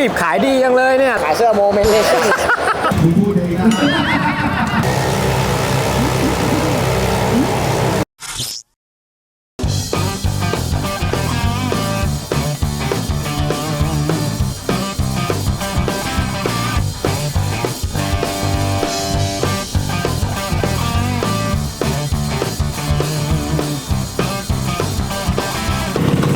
ดิบขายดียังเลยเนี่ย ขายเสื้อโมเมนต์เลส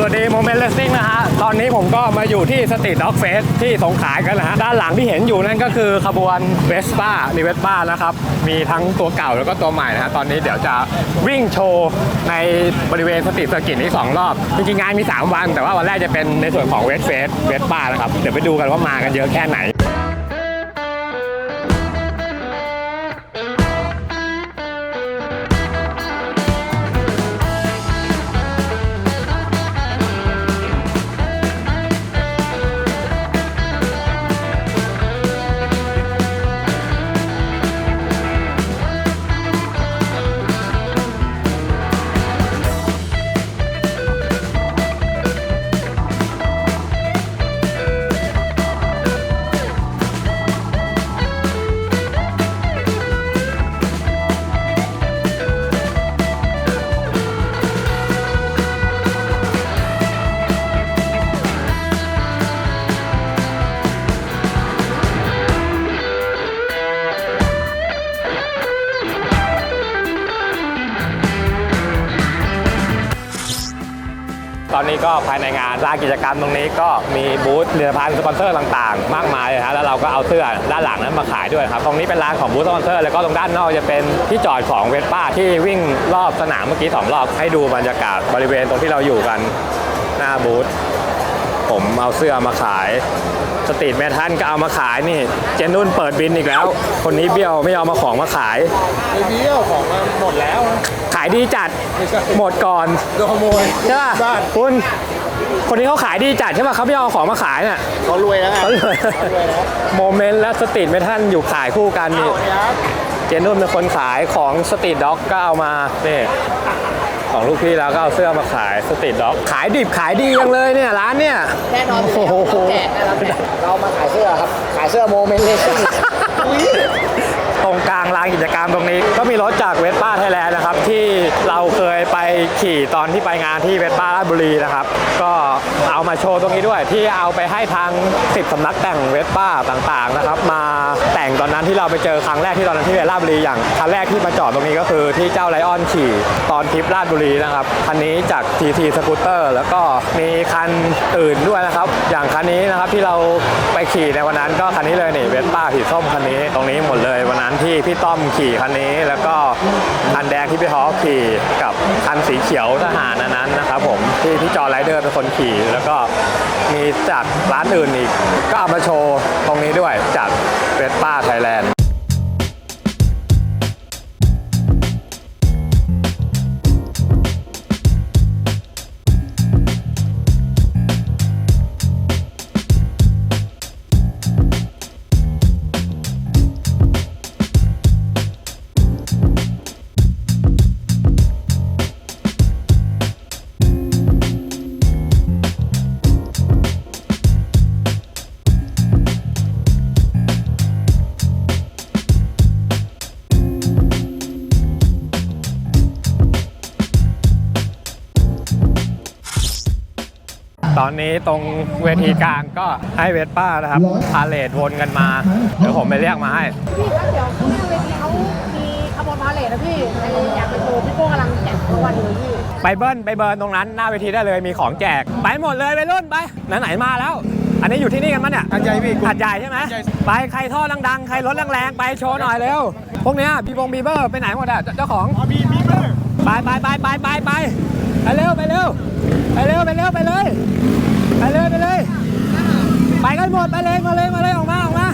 วัสดีโมเมนต์เลสซิ่งนะฮะ ตอนนี้ผมก็มาอยู่ที่สตรีทด็อกเฟสที่สงขลากันนะฮะ ด้านหลังที่เห็นอยู่นั่นก็คือขบวนเวสป้ารีเวสป้านะครับ มีทั้งตัวเก่าแล้วก็ตัวใหม่นะฮะ ตอนนี้เดี๋ยวจะวิ่งโชว์ในบริเวณสตรีทเซอร์กิตนี้2รอบ จริงๆงานมี 3 วัน แต่ว่าวันแรกจะเป็นในส่วนของเวสเฟสเวสป้านะครับ เดี๋ยวไปดูกันว่ามากันเยอะแค่ไหน ตอนนี้ก็ภายในงานร้านกิจกรรมตรงนี้ก็มีบูธผลิตภัณฑ์สปอนเซอร์ต่างๆ มากมายเลยฮะแล้วเราก็เอาเสื้อด้านหลังนั้นมาขายด้วยครับตรงนี้เป็นร้านของบูธสปอนเซอร์แล้วก็ตรงด้านนอกจะเป็นที่จอดของเวสป้าที่วิ่งรอบสนามเมื่อกี้สองรอบให้ดูบรรยากาศบริเวณตรงที่เราอยู่กันหน้าบูธ ผมเอาเสื้อมาขาย สตรีทแมทันก็เอามาขายนี่ เจนนุ่นเปิดบินอีกแล้ว คนนี้เบี้ยวไม่ยอมมาของมาขาย ไอ้เบี้ยวของมันหมดแล้ว ขายดีจัดหมดก่อนโดนขโมยใช่ป่ะบ้านคุณคนนี้เขาขายดีจัดใช่ป่ะเขาไม่เอาของมาขายเนี่ยเขารวยแล้วไงเขาเลยเขารวยแล้วโมเมนต์และสตรีทเมทัลอยู่ขายคู่กันนี่ครับเจนุ่นเป็นคนขายของสตรีทด็อกก็เอามานี่ ของลูกพี่แล้วก็เอาเสื้อมาขายสตรีทด็อก ขายดิบขายดียังเลยเนี่ยร้านเนี่ย แน่นอนอยู่โอ้โหแล้วเราแจกนะเราแจกเรามาขายเสื้อครับ ขายเสื้อโมเมนต์เลสซิ่งตรงกลางลานกิจกรรมตรงนี้ ก็มีรถจากเวสป้าไทยแลนด์นะครับ ที่เราเคยไปขี่ตอนที่ไปงานที่เวสป้าราชบุรีนะครับก็เอามา โชว์ตรงนี้ด้วยที่เอาไปให้ทาง 10สำนักแต่งเวสป้าต่างๆนะครับ มาแต่งตอนนั้นที่เราไปเจอครั้งแรกที่ตอนนั้นที่เวราชบุรีอย่างคันแรกที่มาจอดตรงนี้ก็คือที่เจ้าไลออนขี่ตอนทริปราชบุรีนะครับคันนี้จาก TT สกูตเตอร์แล้วก็มีคันอื่นด้วยนะครับ อย่างคันนี้นะครับที่เราไปขี่ในวันนั้นก็คันนี้เลยนี่เวสป้าสีส้มคันนี้ตรงนี้หมดเลยวันนั้นที่พี่ต้อมขี่คันนี้แล้วก็คันแดงที่พี่ฮอขี่กับคันสีเขียวทหารอันนั้นนะครับผม ที่พี่จอไรเดอร์เป็นคนขี่ แล้วก็มีจากร้านอื่นอีก ก็เอามาโชว์ตรงนี้ด้วยจากเวสป้าไทยแลนด์ อนนี้ตรงเวทีกลางก็ให้เวสป้านะครับพาเลทวนกันมา เดี๋ยวผมไปเรียกมาให้ พี่ครับเดี๋ยวข้างหน้าเวทีเขามีขบวนพาเหรดนะพี่ในอยากไปโชว์พี่โป้กำลังแจกทุกวันอยู่เลยพี่ไปเบิ้ลไปเบิร์นตรงนั้นหน้าเวทีได้เลยมีของแจก ไปหมดเลยไปรุ่นไปไหนๆมาแล้ว อันนี้อยู่ที่นี่กันมั้ยเนี่ยอันใหญ่พี่หัดใหญ่ใช่ไหมไปใครท่อดังๆ ใครรถแรงๆ ไปโชว์หน่อยเร็ว พวกเนี้ยบีบงบีเบอร์ไปไหนหมดอะเจ้าของมีมีเบอร์ไปไปไปไปไปไปไปเร็วไปเร็ว ไปเร็วไปเร็วไปเลยไปเลยไปเลยไปกันหมดไปเลยมาเลยมาเลยออกมาออกมา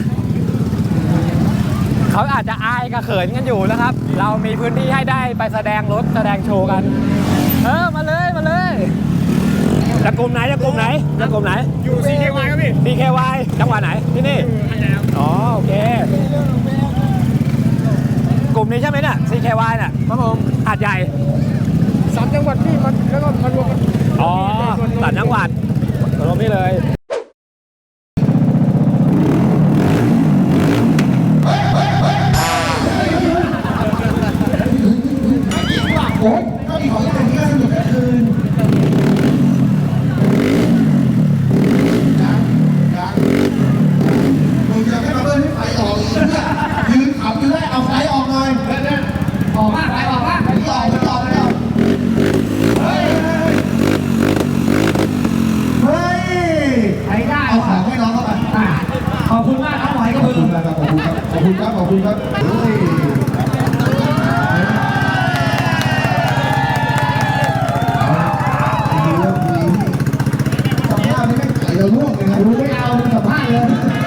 เขาอาจจะอายกับเขินกันอยู่นะครับ เรามีพื้นที่ให้ได้ไปแสดงรถแสดงโชว์กัน เออมาเลยมาเลยจะกลุ่มไหนจะกลุ่มไหนจะกลุ่มไหน อยู่ CKY ครับพี่ DKY จังหวัดไหนที่นี่อ๋อโอเค กลุ่มนี้ใช่ไหมเนี่ย CKY เนี่ยครับผมหาดใหญ่ เลยนะดูไม่เอาสัมภาษณ์เลย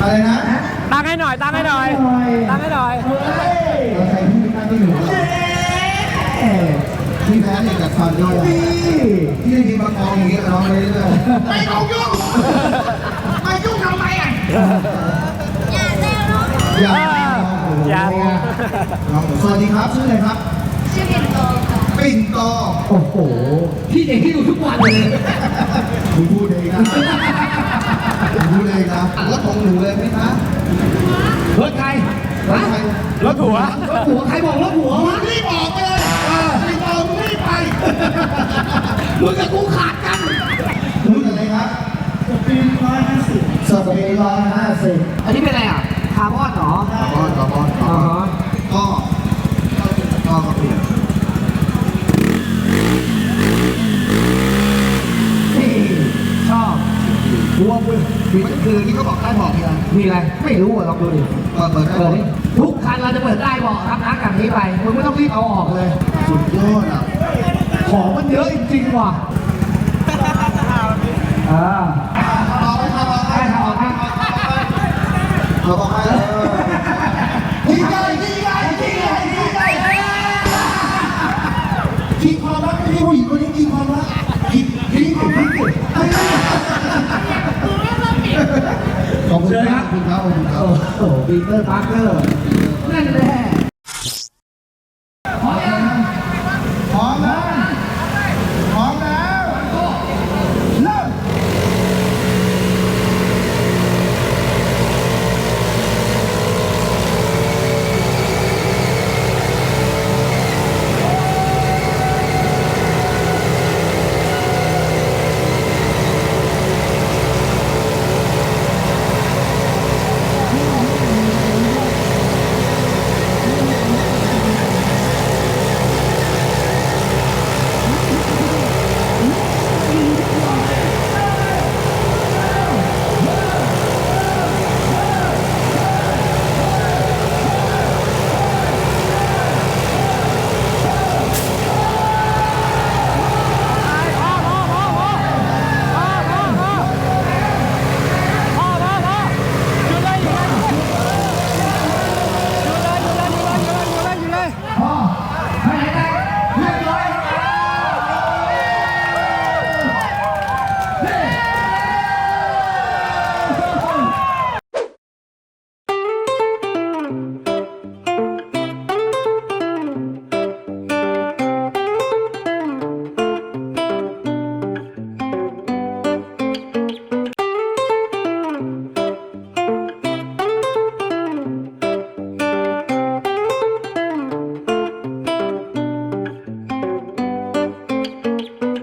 อะไรนะตั้งให้หน่อย ตั้งให้หน่อย ตั้งให้หน่อยเราใครที่ไม่ตั้งที่หนูพี่แพ้เนี่ยจากฟันด้วยพี่ได้ยินมากองอย่างเงี้ยร้องไปเรื่อยๆไม่ต้องยุ่งไม่ยุ่งทำไมอะอย่าอย่าอย่าสวัสดีครับชื่ออะไรครับชื่อเรียนโตค่ะปิ่นโตโอ้โหพี่เด็กที่อยู่ทุกวันเลยคุณพูดเองนะ คุณพูดเองนะแล้วของหนูเลยไหมคะรถใครรถใครรถหัวรถหัวใครบอกรถหัวมึงรีบออกไปเลยรีบออกมึงรีบไปมึงกับกูขาดกันรู้จักไหมครับสปีดร้อยห้าสิบสปีดร้อยห้าสิบอันนี้เป็นอะไรอะ คาร์บอนเหรอ คาร์บอนคาร์บอนคา อ๋อ ร์บอนก็ก็ก็เปลี่ยน นี่ชอบ รวมเลยคือมันคือที่เขาบอกใต้บอกมีอะไรมีอะไร ไม่รู้อะลองดูดิเปิดเปิดได้เปิดดิทุกคันเราจะเปิดได้บอกครับนะกับนี้ไปมึงไม่ต้องรีบเอาออกเลย สุดยอดอะ ของมันเยอะจริงๆว่ะอ่าเอาไปทำเอาไปได้ครับอาไปเอาไป คุณครับขอบคุณครับขอบคุณครับโอ้โหปีเตอร์พาร์เกอร์นั่นแหละ